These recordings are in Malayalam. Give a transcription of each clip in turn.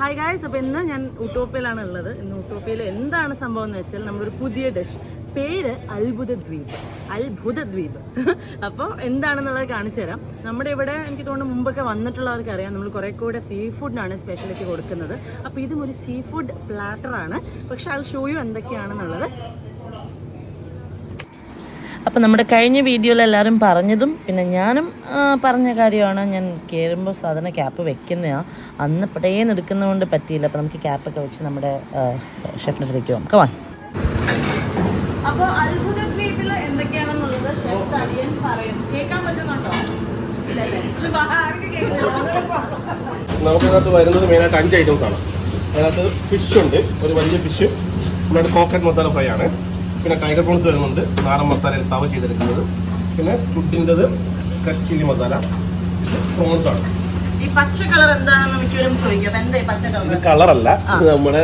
ഹായ് ഗായ്സ് അപ്പോൾ ഇന്ന് ഞാൻ ഉട്ടോപ്പയിലാണ് ഉള്ളത്. ഇന്ന് ഉട്ടോപ്പയിൽ എന്താണ് സംഭവം എന്ന് വെച്ചാൽ നമ്മളൊരു പുതിയ ഡിഷ് പേര് അത്ഭുത ദ്വീപ് അത്ഭുത ദ്വീപ് അപ്പോൾ എന്താണെന്നുള്ളത് കാണിച്ചു തരാം. നമ്മുടെ ഇവിടെ എനിക്ക് തോന്നുന്നു മുമ്പൊക്കെ വന്നിട്ടുള്ളവർക്ക് അറിയാം. നമ്മൾ കുറേ കൂടെ സീ ഫുഡിനാണ് സ്പെഷ്യലിറ്റി കൊടുക്കുന്നത്. അപ്പോൾ ഇതും ഒരു സീ ഫുഡ് പ്ലാറ്ററാണ് പക്ഷേ അത് ഷോ എന്തൊക്കെയാണെന്നുള്ളത്. അപ്പോൾ നമ്മുടെ കഴിഞ്ഞ വീഡിയോയിൽ എല്ലാവരും പറഞ്ഞതും പിന്നെ ഞാനും പറഞ്ഞ കാര്യമാണ്. ഞാൻ കയറുമ്പോൾ സാധാരണ ക്യാപ്പ് വെക്കുന്നതാണ് അന്ന് പടേന്ന് എടുക്കുന്നതുകൊണ്ട് പറ്റിയില്ല. അപ്പോൾ നമുക്ക് ക്യാപ്പൊക്കെ വെച്ച് നമ്മുടെ ഷെഫിനെ അടുത്തേക്ക് പോകാം കമാൻ അപ്പോൾ അത്ഭുത ദ്വീപിൽ എന്തൊക്കെയാണെന്നുള്ളത് ഷെഫ് അടിയൻ പറയും. കേൾക്കാൻ പറ്റുന്നുണ്ടോ? ഇല്ലല്ലേ നമുക്കതിനകത്ത് വരുന്നത് മെയിനായിട്ട് അഞ്ച് ഐറ്റംസ് ആണ്. അതിനകത്ത് ഫിഷ് ഉണ്ട്. ഒരു വലിയ ഫിഷ് പിന്നെ കോക്കറ്റ് മസാല ഫ്രൈ ആണ്. പിന്നെ ടൈഗർ പ്രോൺസ് വരുന്നുണ്ട്. നാടൻ മസാലയിൽ തവ ചെയ്തെടുക്കുന്നത്. പിന്നെ സ്കുഡിന്റെത് കഷ് ചില്ലി മസാല പ്രോൺസ് ആണ്. ഈ പച്ച കളർ എന്താണെന്ന് മിക്കവരും ചോദിക്കും. എന്താ പച്ച കളർ കളറല്ല. നമ്മുടെ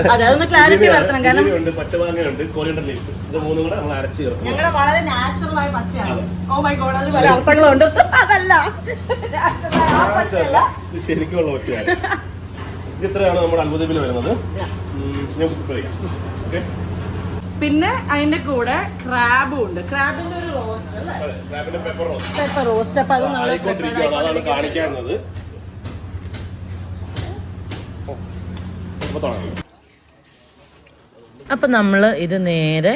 ക്ലാരിറ്റി വരുത്തണം. കാരണം ഉണ്ട് പച്ചമാങ്ങയുണ്ട് കോരിയണ്ടർ ലീഫ് ഇത് മൂന്നും കൂടെ നമ്മൾ അരച്ച് ചേർക്കും ഞങ്ങളുടെ വളരെ നാച്ചുറൽ ആയ പച്ചയാണ്. ഓ മൈ ഗോഡ് അത് പല അർത്ഥങ്ങളുണ്ട്. അതല്ല. പച്ചയാണ്. ഇത് ഇത്രയാണ് നമ്മുടെ അത്ഭുതത്തിൽ വരുന്നത്. ഞാൻ കുക്ക് ചെയ്യാം. ഓക്കെ പിന്നെ അതിന്റെ കൂടെ ക്രാബും ഉണ്ട്. ക്രാബിന്റെ ഒരു റോസ്റ്റ് അല്ലേ? പെപ്പർ റോസ് പെപ്പർ റോസ്റ്റ് അപ്പൊ അത് നമ്മൾ അപ്പൊ നമ്മൾ നമ്മൾ ഇത് നേരെ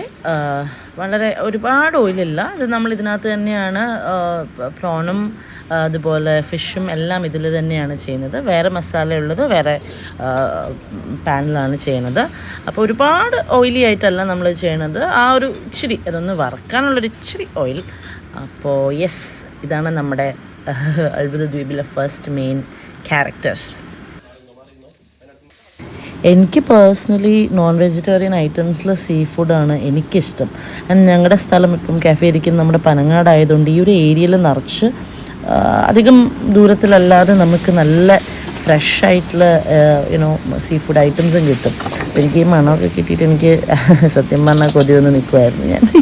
വളരെ ഒരുപാട് ഓയിലില്ല ഇത് നമ്മൾ ഇതിനകത്ത് തന്നെയാണ് പ്രോണും അതുപോലെ ഫിഷും എല്ലാം ഇതിൽ തന്നെയാണ് ചെയ്യുന്നത്. വേറെ മസാല ഉള്ളത് വേറെ പാനിലാണ് ചെയ്യണത് അപ്പോൾ ഒരുപാട് ഓയിലി ആയിട്ടല്ല നമ്മൾ ചെയ്യണത്. ആ ഒരു ഇച്ചിരി അതൊന്ന് വറക്കാനുള്ളൊരു ഇച്ചിരി ഓയിൽ അപ്പോൾ യെസ് ഇതാണ് നമ്മുടെ അത്ഭുത ദ്വീപിലെ ഫസ്റ്റ് മെയിൻ ക്യാരക്ടേഴ്സ് എനിക്ക് പേഴ്സണലി നോൺ വെജിറ്റേറിയൻ ഐറ്റംസിൽ സീ ഫുഡാണ് എനിക്കിഷ്ടം. ആൻഡ് ഞങ്ങളുടെ സ്ഥലം ഇപ്പം കാഫെ ഇരിക്കുന്ന നമ്മുടെ പനങ്ങാടായതുകൊണ്ട് ഈ ഒരു ഏരിയയിൽ നിറച്ച് അധികം ദൂരത്തിലല്ലാതെ നമുക്ക് നല്ല ഫ്രഷ് ആയിട്ടുള്ള യുനോ സീ ഫുഡ് ഐറ്റംസും കിട്ടും. എനിക്ക് ഈ മണമൊക്കെ കിട്ടിയിട്ട് എനിക്ക് സത്യം പറഞ്ഞാൽ കൊതി വന്ന് നിൽക്കുമായിരുന്നു ഞാൻ.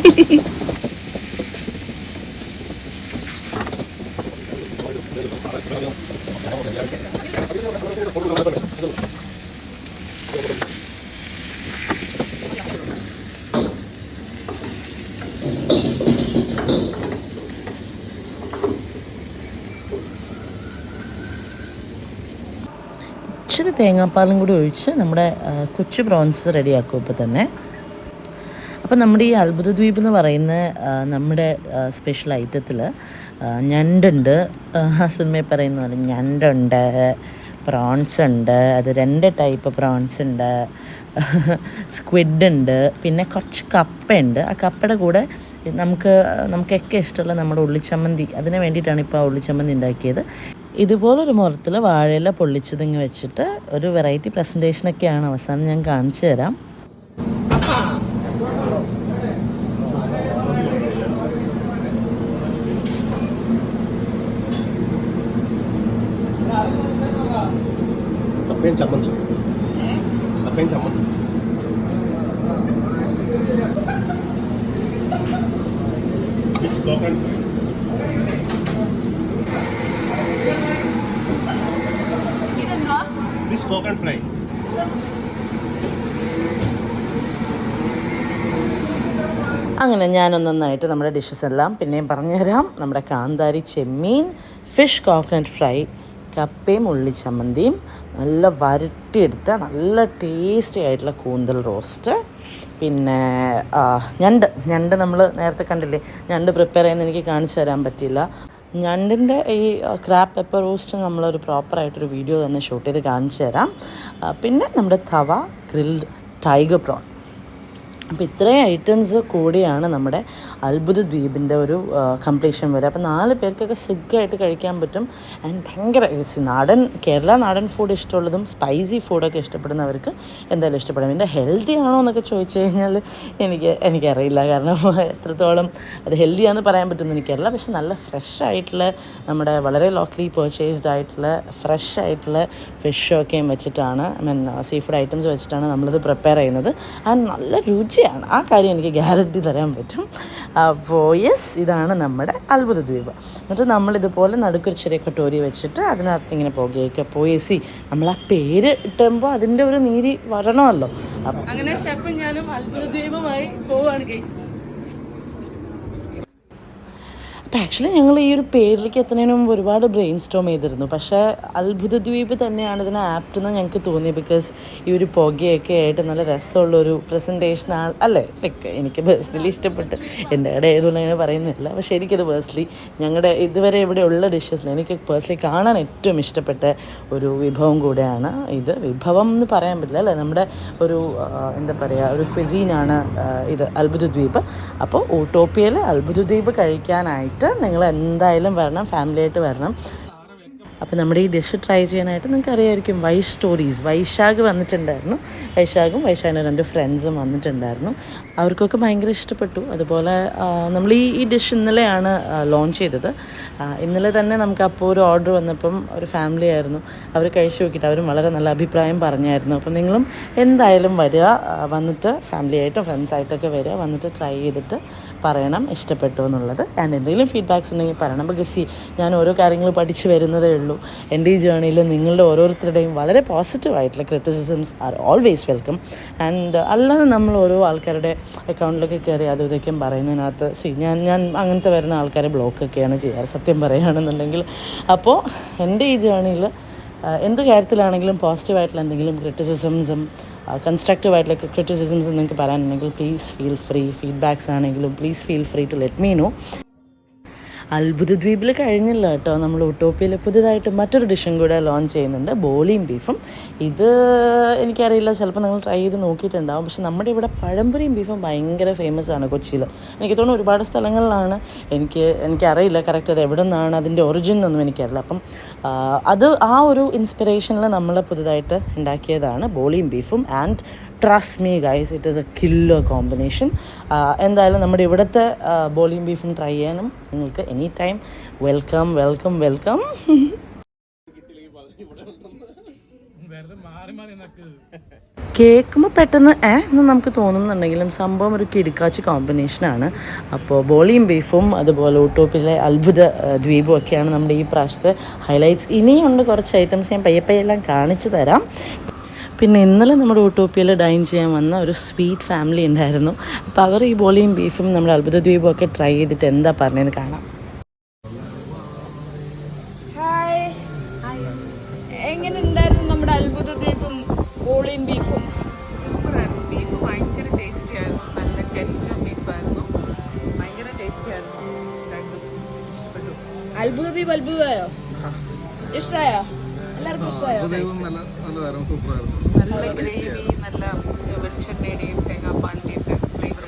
ഇച്ചിരി തേങ്ങാപ്പാലും കൂടി ഒഴിച്ച് നമ്മുടെ കൊച്ചു പ്രോൺസ് റെഡിയാക്കും ഇപ്പോൾ തന്നെ. അപ്പം നമ്മുടെ ഈ അത്ഭുത ദ്വീപ് എന്ന് പറയുന്ന നമ്മുടെ സ്പെഷ്യൽ ഐറ്റത്തിൽ ഞണ്ടുണ്ട്. ആ സിനിമയിൽ പറയുന്ന പോലെ ഞണ്ടുണ്ട് പ്രോൺസ് ഉണ്ട് അത് രണ്ട് ടൈപ്പ് പ്രോൺസ് ഉണ്ട് സ്ക്വിഡ് ഉണ്ട് പിന്നെ കുറച്ച് കപ്പയുണ്ട്. ആ കപ്പയുടെ കൂടെ നമുക്ക് നമുക്കൊക്കെ ഇഷ്ടമുള്ള നമ്മുടെ ഉള്ളിച്ചമ്മന്തി അതിന് വേണ്ടിയിട്ടാണ് ഇപ്പോൾ ആ ഉള്ളിച്ചമ്മന്തി ഉണ്ടാക്കിയത്. ഇതുപോലൊരു മുറത്തിൽ വാഴയില പൊള്ളിച്ചതിങ്ങ് വെച്ചിട്ട് ഒരു വെറൈറ്റി പ്രസന്റേഷനൊക്കെയാണ് അവസാനം ഞാൻ കാണിച്ചു തരാം. ചമ്മന്തി. ചമ്മന്തി. ഫിഷ് and ഫ്രൈ അങ്ങനെ ഞാനൊന്നൊന്നായിട്ട് നമ്മുടെ ഡിഷസ് എല്ലാം പിന്നെയും പറഞ്ഞുതരാം. നമ്മുടെ കാന്താരി ചെമ്മീൻ ഫിഷ് കോക്കനട്ട് ഫ്രൈ കപ്പയും ഉള്ളി ചമ്മന്തിയും നല്ല വരട്ടിയെടുത്ത നല്ല ടേസ്റ്റി ആയിട്ടുള്ള കൂന്തൽ റോസ്റ്റ് പിന്നെ ഞണ്ട്. ഞണ്ട് നമ്മൾ നേരത്തെ കണ്ടില്ലേ? ഞണ്ട് പ്രിപ്പയർ ചെയ്യുന്ന എനിക്ക് കാണിച്ചു തരാൻ പറ്റിയില്ല. ഞണ്ടിന്റെ ഈ ക്രാപ്പ് പെപ്പർ റോസ്റ്റ് നമ്മളൊരു പ്രോപ്പറായിട്ടൊരു വീഡിയോ തന്നെ ഷൂട്ട് ചെയ്ത് കാണിച്ചു തരാം. പിന്നെ നമ്മുടെ തവ ഗ്രിൽഡ് ടൈഗർ പ്രോൺ അപ്പോൾ ഇത്രയും ഐറ്റംസ് കൂടിയാണ് നമ്മുടെ അത്ഭുത ദ്വീപിന്റെ ഒരു കംപ്ലീഷൻ വരെ. അപ്പോൾ നാല് പേർക്കൊക്കെ സുഖമായിട്ട് കഴിക്കാൻ പറ്റും. ആൻഡ് ഭയങ്കര നാടൻ കേരള നാടൻ ഫുഡ് ഇഷ്ടമുള്ളതും സ്പൈസി ഫുഡൊക്കെ ഇഷ്ടപ്പെടുന്നവർക്ക് എന്തായാലും ഇഷ്ടപ്പെടും. ഇതിന്റെ ഹെൽത്തി ആണോ എന്നൊക്കെ ചോദിച്ചു കഴിഞ്ഞാൽ എനിക്ക് എനിക്കറിയില്ല. കാരണം എത്രത്തോളം അത് ഹെൽത്തി ആണെന്ന് പറയാൻ പറ്റുമെന്ന് എനിക്കറിയില്ല. പക്ഷെ നല്ല ഫ്രഷ് ആയിട്ടുള്ള നമ്മുടെ വളരെ ലോക്കലി പർച്ചേസ്ഡ് ആയിട്ടുള്ള ഫ്രഷ് ആയിട്ടുള്ള ഫിഷൊക്കെയും വെച്ചിട്ടാണ് I mean sea food items വെച്ചിട്ടാണ് നമ്മളിത് പ്രിപ്പയർ ചെയ്യുന്നത്. ആൻഡ് നല്ല രുചി രുചിയാണ് ആ കാര്യം എനിക്ക് ഗ്യാരണ്ടി തരാൻ പറ്റും. അപ്പോൾ യെസ് ഇതാണ് നമ്മുടെ അത്ഭുത ദ്വീപ് എന്നിട്ട് നമ്മളിതുപോലെ നടുക്കൊരു ചെറിയ കട്ടോരി വെച്ചിട്ട് അതിനകത്ത് ഇങ്ങനെ പുകയൊക്കെ പോയി. സി നമ്മൾ ആ പേര് ഇട്ടുമ്പോൾ അതിന്റെ ഒരു നീതി വരണമല്ലോ. അങ്ങനെ ഷെഫും ഞാനും അത്ഭുത ദ്വീപുമായി പോവാണ് ഗൈസ് ആക്ച്വലി ഞങ്ങൾ ഈ ഒരു പേരിലേക്ക് എത്തുന്നതിന് മുമ്പ് ഒരുപാട് ബ്രെയിൻ സ്റ്റോം ചെയ്തിരുന്നു. പക്ഷേ അത്ഭുത ദ്വീപ് തന്നെയാണ് ഇതിന് ആപ്റ്റ് എന്ന് ഞങ്ങൾക്ക് തോന്നി. ബിക്കോസ് ഈ ഒരു പുകയൊക്കെ ആയിട്ട് നല്ല രസമുള്ളൊരു പ്രസന്റേഷൻ ആണ്. അല്ലേ? ലൈക്ക് എനിക്ക് പേഴ്സണലി ഇഷ്ടപ്പെട്ട്. എന്റെ കട ഏതുകൊണ്ട് അങ്ങനെ പറയുന്നില്ല. പക്ഷേ എനിക്കത് പേഴ്സണലി ഞങ്ങളുടെ ഇതുവരെ ഇവിടെ ഉള്ള ഡിഷസിൽ എനിക്ക് പേഴ്സണലി കാണാൻ ഏറ്റവും ഇഷ്ടപ്പെട്ട ഒരു വിഭവം കൂടെയാണ് ഇത്. വിഭവം എന്ന് പറയാൻ പറ്റില്ല അല്ലേ? നമ്മുടെ ഒരു എന്താ പറയുക ഒരു ക്വിസീനാണ് ഇത് അത്ഭുത ദ്വീപ് അപ്പോൾ ഓട്ടോപ്പിയയിൽ അത്ഭുത ദ്വീപ് കഴിക്കാനായിട്ട് നിങ്ങൾ എന്തായാലും വരണം ഫാമിലിയായിട്ട് വരണം. അപ്പോൾ നമ്മുടെ ഈ ഡിഷ് ട്രൈ ചെയ്യാനായിട്ട് നിങ്ങൾക്ക് അറിയായിരിക്കും വൈ സ്റ്റോറീസ് വൈശാഖ് വന്നിട്ടുണ്ടായിരുന്നു. വൈശാഖും വൈശാഖിന്റെ രണ്ട് ഫ്രണ്ട്സും വന്നിട്ടുണ്ടായിരുന്നു. അവർക്കൊക്കെ ഭയങ്കര ഇഷ്ടപ്പെട്ടു. അതുപോലെ നമ്മൾ ഈ ഈ ഡിഷ് ഇന്നലെയാണ് ലോഞ്ച് ചെയ്തത്. ഇന്നലെ തന്നെ നമുക്ക് അപ്പോൾ ഒരു ഓർഡർ വന്നപ്പം ഒരു ഫാമിലി ആയിരുന്നു. അവർ കഴിച്ചു നോക്കിയിട്ട് അവരും വളരെ നല്ല അഭിപ്രായം പറഞ്ഞായിരുന്നു. അപ്പം നിങ്ങളും എന്തായാലും വരിക വന്നിട്ട് ഫാമിലിയായിട്ടോ ഫ്രണ്ട്സായിട്ടൊക്കെ വരിക വന്നിട്ട് ട്രൈ ചെയ്തിട്ട് പറയണം ഇഷ്ടപ്പെട്ടു എന്നുള്ളത്. ഞാൻ എന്തെങ്കിലും ഫീഡ്ബാക്സ് ഉണ്ടെങ്കിൽ പറയണം. അപ്പോൾ സി ഞാൻ ഓരോ കാര്യങ്ങൾ പഠിച്ചു വരുന്നതേ ഉള്ളൂ. എന്റെ ഈ ജേണിയിൽ നിങ്ങളുടെ ഓരോരുത്തരുടെയും വളരെ പോസിറ്റീവായിട്ടുള്ള criticisms are always welcome and അല്ലാതെ നമ്മൾ ഓരോ ആൾക്കാരുടെ അക്കൗണ്ടിലൊക്കെ കയറി അതും ഇതൊക്കെയും പറയുന്നതിനകത്ത് സി ഞാൻ ഞാൻ അങ്ങനത്തെ വരുന്ന ആൾക്കാരെ ബ്ലോക്കൊക്കെയാണ് ചെയ്യാറ് സത്യം പറയുകയാണെന്നുണ്ടെങ്കിൽ. അപ്പോൾ എന്റെ ഈ ജേണിയിൽ എന്ത് കാര്യത്തിലാണെങ്കിലും പോസിറ്റീവായിട്ടുള്ള എന്തെങ്കിലും ക്രിറ്റിസിസംസും കൺസ്ട്രക്റ്റീവ് ആയിട്ടുള്ള ക്രിറ്റിസിസംസ് നിങ്ങൾക്ക് പറയാനുണ്ടെങ്കിൽ പ്ലീസ് ഫീൽ ഫ്രീ ഫീഡ്ബാക്സ് ആണെങ്കിലും please feel free to let me know അത്ഭുത ദ്വീപിൽ കഴിഞ്ഞില്ല കേട്ടോ. നമ്മൾ ഒട്ടോപ്പിയിൽ പുതിയതായിട്ട് മറ്റൊരു ഡിഷും കൂടെ ലോഞ്ച് ചെയ്യുന്നുണ്ട്. ബോളിയും ബീഫും. ഇത് എനിക്കറിയില്ല. ചിലപ്പോൾ നിങ്ങൾ ട്രൈ ചെയ്ത് നോക്കിയിട്ടുണ്ടാവും. പക്ഷെ നമ്മുടെ ഇവിടെ പഴംപൊരിയും ബീഫും ഭയങ്കര ഫേമസ് ആണ് കൊച്ചിയിൽ എനിക്ക് തോന്നുന്നു ഒരുപാട് സ്ഥലങ്ങളിലാണ്. എനിക്ക് എനിക്കറിയില്ല കറക്റ്റ് അത് എവിടെ നിന്നാണ് അതിന്റെ ഒറിജിൻ എന്നൊന്നും എനിക്കറിയില്ല. അപ്പം അത് ആ ഒരു ഇൻസ്പിറേഷനിൽ നമ്മൾ പുതുതായിട്ട് ഉണ്ടാക്കിയതാണ് ബോളിയും ബീഫും. And trust me guys it is a killer combination എന്തായാലും നമ്മുടെ ഇവിടുത്തെ ബോളിയും ബീഫും ട്രൈ ചെയ്യാനും നിങ്ങൾക്ക് any time welcome welcome welcome കേൾക്കുമ്പോൾ പെട്ടെന്ന് ഏ എന്ന് നമുക്ക് തോന്നുന്നുണ്ടെങ്കിലും സംഭവം ഒരു കിടുക്കാച്ച് കോമ്പിനേഷനാണ് അപ്പോൾ ബോളിയും ബീഫും അതുപോലെ ഊട്ടോപ്പിലെ അത്ഭുത ദ്വീപും ഒക്കെയാണ് നമ്മുടെ ഈ പ്രാവശ്യത്തെ ഹൈലൈറ്റ്സ് ഇനിയുണ്ട് കുറച്ച് ഐറ്റംസ് ഞാൻ പയ്യെ പയ്യെ എല്ലാം കാണിച്ചു തരാം. പിന്നെ ഇന്നലെ നമ്മുടെ ഊട്ടോപ്പിയയിൽ ഡൈൻ ചെയ്യാൻ വന്ന ഒരു സ്വീറ്റ് ഫാമിലി ഉണ്ടായിരുന്നു. അപ്പോൾ അവർ ഈ ബോളിയും ബീഫും നമ്മുടെ അത്ഭുത ദ്വീപും ഒക്കെ ട്രൈ ചെയ്തിട്ട് എന്താ പറഞ്ഞതെന്ന് കാണാം. ഹായ്. എങ്ങനെ ഉണ്ടായിരുന്നു നമ്മുടെ അത്ഭുത ദ്വീപും ബോളിയും ബീഫും? സൂപ്പറായിരുന്നു. ബീഫ് ഭയങ്കര ടേസ്റ്റി ആയിരുന്നു. നല്ല കരിഞ്ഞ ബീഫായിരുന്നു. ഭയങ്കര ടേസ്റ്റി ആയിരുന്നു. രണ്ടും ഇഷ്ടപ്പെട്ടു. അത്ഭുത ദ്വീപ് അത്ഭുതമായോ? ഇഷ്ടമായോ എല്ലാവർക്കും ഇഷ്ടമായോ നല്ല ഗ്രേവി നല്ല വെളിച്ചെണ്ണയുടെയും തേങ്ങാപ്പാലിന്റെയും ഒക്കെ ഫ്ലേവർ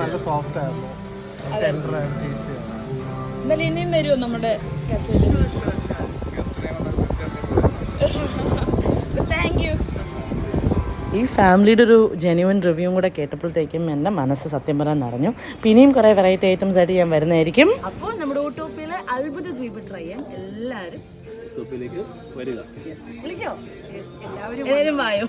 നല്ല സോഫ്റ്റ് ആയിരുന്നു. ടെൻഡർ ആയിരുന്നു ടേസ്റ്റ് എന്നാലും ഇനിയും വരുമോ നമ്മുടെ താങ്ക് യു ഈ ഫാമിലിയുടെ ഒരു ജെന്യുവൻ റിവ്യൂവും കൂടെ കേട്ടപ്പോഴത്തേക്കും എന്റെ മനസ്സ് സത്യം പറയാൻ നിറഞ്ഞു. പിന്നെയും കുറേ വെറൈറ്റി ഐറ്റംസ് ആയിട്ട് ഞാൻ വരുന്നതായിരിക്കും. അപ്പോൾ നമ്മുടെ ഓട്ടോപ്പിയിലെ അത്ഭുത ദ്വീപ് ട്രൈ ചെയ്യാൻ എല്ലാവരും തൊപ്പിലേക്ക് വരിക. എല്ലാവരും വായോ.